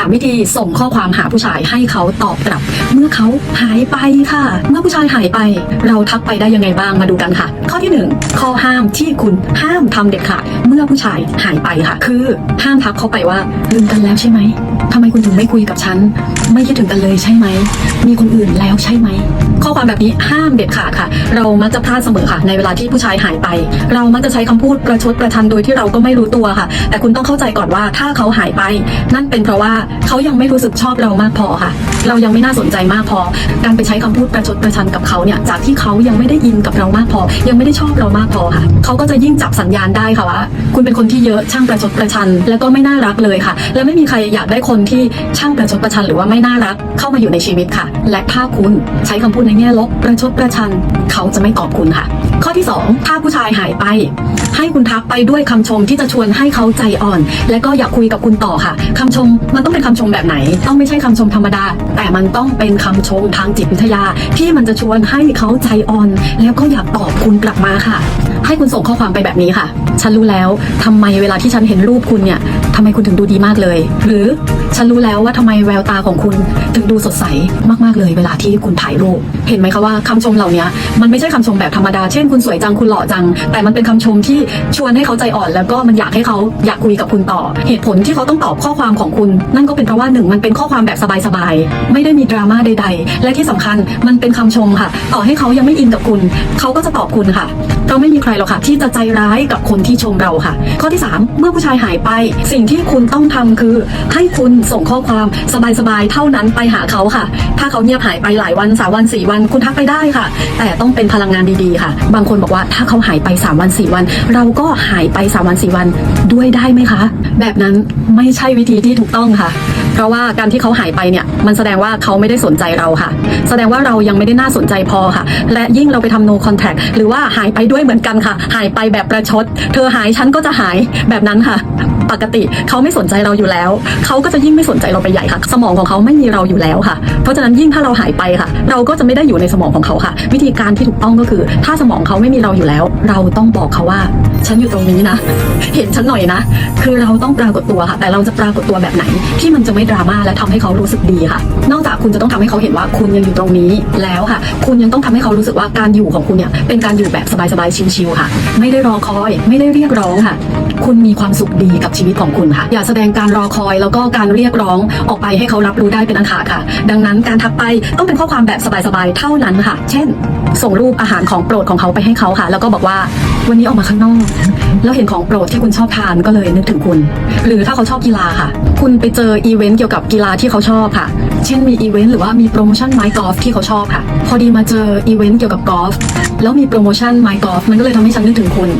ามวิธีส่งข้อความหาผู้ชายให้เขาตอบกลับ เมื่อเขาหายไปค่ะ เมื่อผู้ชายหายไป เราทักไปได้ยังไงบ้างมาดูกันค่ะ ข้อที่หนึ่งข้อห้ามที่คุณห้ามทำเด็ดขาดเมื่อผู้ชายหายไปค่ะ คือห้ามทักเขาไปว่าลืมกันแล้วใช่ไหมทำไมคุณถึงไม่คุยกับฉัน ไม่คิดถึงกันเลยใช่ไหม มีคนอื่นแล้วใช่ไหม ข้อความแบบนี้ห้ามเด็ดขาดค่ะ เรามักจะพลาดเสมอค่ะ ในเวลาที่ผู้ชายหายไป เรามักจะใช้คำพูดประชดประชันโดยที่เราก็ไม่รู้ตัวค่ะ แต่คุณต้องเข้าใจก่อนว่าถ้าเขาหายไป นั่นเป็นเพราะว่าเขายังไม่รู้สึกชอบเรามากพอค่ะ เรายังไม่น่าสนใจมากพอ การไปใช้คำพูดประชดประชันกับเขาเนี่ย จากที่เขายังไม่ได้อินกับเรามากพอ ยังไม่ได้ชอบเรามากพอค่ะ เขาก็จะยิ่งจับสัญญาณได้ค่ะว่า คุณเป็นคนที่เยอะช่างประชดประชัน แล้วก็ไม่น่ารักเลยค่ะ และไม่มีใครอยากได้คนที่ช่างประชดประชันหรือว่าไม่น่ารักเข้ามาอยู่ในชีวิตค่ะ และถ้าคุณใช้คำพูดในแง่ลบประชดประชัน เขาจะไม่ตอบคุณค่ะ ข้อที่สองถ้าผู้ชายหายไป ให้คุณทักไปด้วยคำชมที่จะชวนให้เขาใจอ่อน และก็อยากคุยกับคุณต่อค่ะคำชมมันต้องเป็นคำชมแบบไหน ต้องไม่ใช่คำชมธรรมดา แต่มันต้องเป็นคำชมทางจิตวิทยา ที่มันจะชวนให้เขาใจอ่อน แล้วก็อยากตอบคุณกลับมาค่ะ ให้คุณส่งข้อความไปแบบนี้ค่ะ ฉันรู้แล้วทำไมเวลาที่ฉันเห็นรูปคุณเนี่ยำไมคุณถึงดูดีมากเลย หรือฉันรู้แล้วว่าทำไมแววตาของคุณถึงดูสดใสมากๆเลยเวลาที่คุณถ่ายรูป เห็นไหมคะว่าคำชมเหล่านี้มันไม่ใช่คำชมแบบธรรมดา เช่นคุณสวยจังคุณหล่อจัง แต่มันเป็นคำชมที่ชวนให้เขาใจอ่อน แล้วก็มันอยากให้เขาอยากคุยกับคุณต่อ เหตุผลที่เขาต้องตอบข้อความของคุณ นั่นก็เป็นเพราะว่าหนึ่งมันเป็นข้อความแบบสบายๆไม่ได้มีดราม่าใด ๆ และที่สำคัญมันเป็นคำชมค่ะ ต่อให้เขายังไม่อินกับคุณ เขาก็จะตอบคุณค่ะเราไม่มีใครหรอกค่ะ ที่จะใจร้ายกับคนที่ชมเราค่ะ ข้อที่ 3 เมื่อผู้ชายหายไปสิ่งที่คุณต้องทำคือ ให้คุณส่งข้อความสบายๆเท่านั้นไปหาเขาค่ะ ถ้าเขาเงียบหายไปหลายวันสามวันสี่วัน คุณทักไปได้ค่ะ แต่ต้องเป็นพลังงานดีๆค่ะ บางคนบอกว่าถ้าเขาหายไปสามวันสี่วัน เราก็หายไปสามวันสี่วันด้วยได้ไหมคะ แบบนั้นไม่ใช่วิธีที่ถูกต้องค่ะ เพราะว่าการที่เขาหายไปเนี่ย มันแสดงว่าเขาไม่ได้สนใจเราค่ะ แสดงว่าเรายังไม่ได้น่าสนใจพอค่ะ และยิ่งเราไปทำ no contact หรือว่าหายไปด้วยเหมือนกันค่ะ หายไปแบบประชด เธอหายฉันก็จะหายแบบนั้นค่ะ ปกติเขาไม่สนใจเราอยู่แล้ว เขาก็จะยิ่งไม่สนใจเราไปใหญ่ค่ะ สมองของเขาไม่มีเราอยู่แล้วค่ะ เพราะฉะนั้นยิ่งถ้าเราหายไปค่ะ เราก็จะไม่ได้อยู่ในสมองของเขาค่ะ วิธีการที่ถูกต้องก็คือ ถ้าสมองเขาไม่มีเราอยู่แล้ว เราต้องบอกเขาว่า ฉันอยู่ตรงนี้นะ เห็นฉันหน่อยนะ คือเราต้องปรากฏตัวค่ะ แต่เราจะปรากฏตัวแบบไหน ที่มันจะไม่ดราม่าและทำให้เขารู้สึกดีค่ะ นอกจากคุณจะต้องทำให้เขาเห็นว่าคุณยังอยู่ตรงนี้แล้วค่ะ คุณยังต้องทำให้เขารู้สึกว่าการอยู่ของคุณเนี่ยเป็นการอยู่แบบสบายๆชิลๆค่ะ ไม่ได้รอคอย ไม่ได้เรียกร้องค่ะ คุณมีความสุขดีกับชีวิตของคุณค่ะ อย่าแสดงการรอคอยแล้วก็การเรียกร้องออกไปให้เขารับรู้ได้เป็นอันขาดค่ะ ดังนั้นการทักไปต้องเป็นข้อความแบบสบายๆ เท่านั้นค่ะ เช่น ส่งรูปอาหารของโปรดของเขาไปให้เขาค่ะ แล้วก็บอกว่าวันนี้ออกมาข้างนอก แล้วเห็นของโปรดที่คุณชอบทานก็เลยนึกถึงคุณ หรือถ้าเขาชอบกีฬาค่ะ คุณไปเจออีเวนต์เกี่ยวกับกีฬาที่เขาชอบค่ะ เช่นมีอีเวนต์หรือว่ามีโปรโมชั่นไม้กอล์ฟที่เขาชอบค่ะ พอดีมาเจออีเวนต์เกี่ยวกับกอล์ฟแล้วมีโปรโมชั่นไม้กอล์ฟมันก็เลยทำให้ฉันนึกถึงคุณ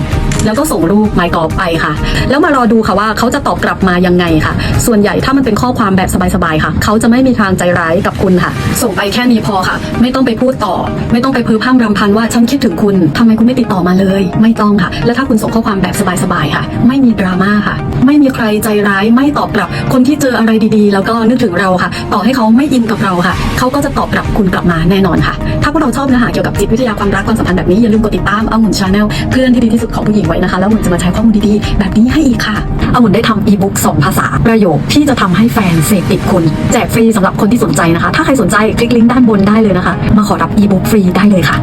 แล้วก็ส่งรูปไม้กอล์ฟไปค่ะ แล้วมารอดูค่ะว่าเขาจะตอบกลับมายังไงค่ะ ส่วนใหญ่ถ้ามันเป็นข้อความแบบสบายๆค่ะ เขาจะไม่มีทางใจร้ายกับคุณค่ะ ส่งไปแค่นี้พอค่ะ ไม่ต้องไปพูดต่อ ไม่ต้องไปเพ้อพร่ำรำพันว่าฉันคิดถึงคุณทำไมคุณไม่ติดต่อมาเลย ไม่ต้องค่ะ แล้วถ้าคุณส่งข้อความแบบสบายๆค่ะ ไม่มีดราม่าค่ะ ไม่มีใครใจร้ายไม่ตอบกลับ คนที่เจออะไรดีๆ แล้วก็นึกถึงเราค่ะ ต่อให้เขาไม่อินกับเราค่ะ เขาก็จะตอบกลับคุณกลับมาแน่นอนค่ะ ถ้าพวกเราชอบเนื้อหาเกี่ยวกับจิตวิทยาความรักความสัมพันธ์แบบนี้อย่าลืมกดติดตามเอาหมุนชาแนลเพื่อนที่ดีที่สุดของผู้หญิงไว้นะคะ แล้วหมุนจะมาใช้ข้อมูลดีๆ แบบนี้ให้อีกค่ะเอาหมุนได้ทำอีบุ๊กสองภาษาประโยคที่จะทำให้แฟนเสพติดคุณ แจกฟรีสำหรับคนที่สนใจนะคะ ถ้าใครสนใจคลิกลิงก์ด้านบนได้เลยนะคะ มาขอรับอีบุ๊กฟรีได้เลยค่ะ